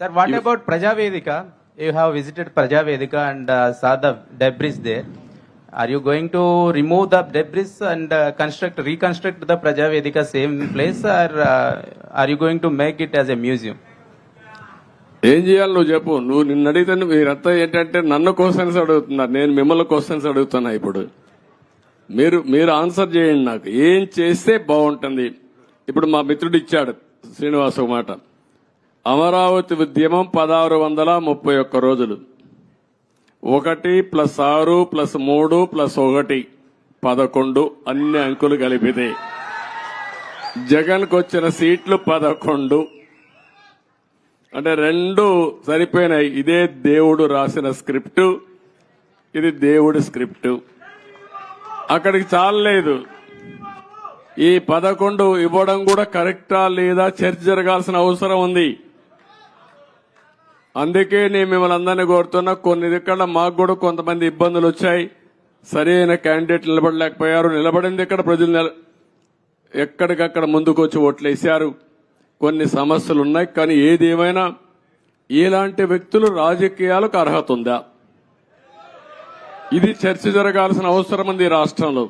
Sir, what about Prajavedika? You have visited Prajavedika and uh, saw the debris there. Are you going to remove the debris and uh, construct, reconstruct the Prajavedika same place, or uh, are you going to make it as a museum? ఏం చేయాలి నువ్వు చెప్పు నువ్వు నిన్ను అడిగితే మీరంతా ఏంటంటే నన్ను క్వశ్చన్స్ అడుగుతున్నారు నేను మిమ్మల్ని క్వశ్చన్స్ అడుగుతున్నా ఇప్పుడు మీరు మీరు ఆన్సర్ చేయండి నాకు ఏం చేస్తే బాగుంటుంది ఇప్పుడు మా మిత్రుడు ఇచ్చాడు శ్రీనివాస్ ఒక మాట అమరావతి ఉద్యమం పదహారు వందల ముప్పై ఒక్క రోజులు. ఒకటి ప్లస్ ఆరు ప్లస్ మూడు ప్లస్ ఒకటి పదకొండు అన్ని అంకులు కలిపితే. జగన్కు వచ్చిన సీట్లు పదకొండు. అంటే రెండు సరిపోయినాయి. ఇదే దేవుడు రాసిన స్క్రిప్టు ఇది దేవుడి స్క్రిప్ట్. అక్కడికి చాలలేదు. ఈ పదకొండు ఇవ్వడం కూడా కరెక్టా లేదా చర్చ జరగాల్సిన అవసరం ఉంది. అందుకే నేను మిమ్మల్ని అందరినీ కోరుతున్నా కొన్ని ఇక్కడ మాకు కూడా కొంతమంది ఇబ్బందులు వచ్చాయి. సరైన క్యాండిడేట్ నిలబడలేకపోయారు. నిలబడింది ఇక్కడ ప్రజలు నిల- ఎక్కడికక్కడ ముందుకు వచ్చి ఓట్లేశారు కొన్ని సమస్యలు ఉన్నాయి కానీ ఏది ఏమైనా ఇలాంటి వ్యక్తులు రాజకీయాలకు అర్హత ఉందా? ఇది చర్చ జరగాల్సిన అవసరం ఉంది రాష్ట్రంలో.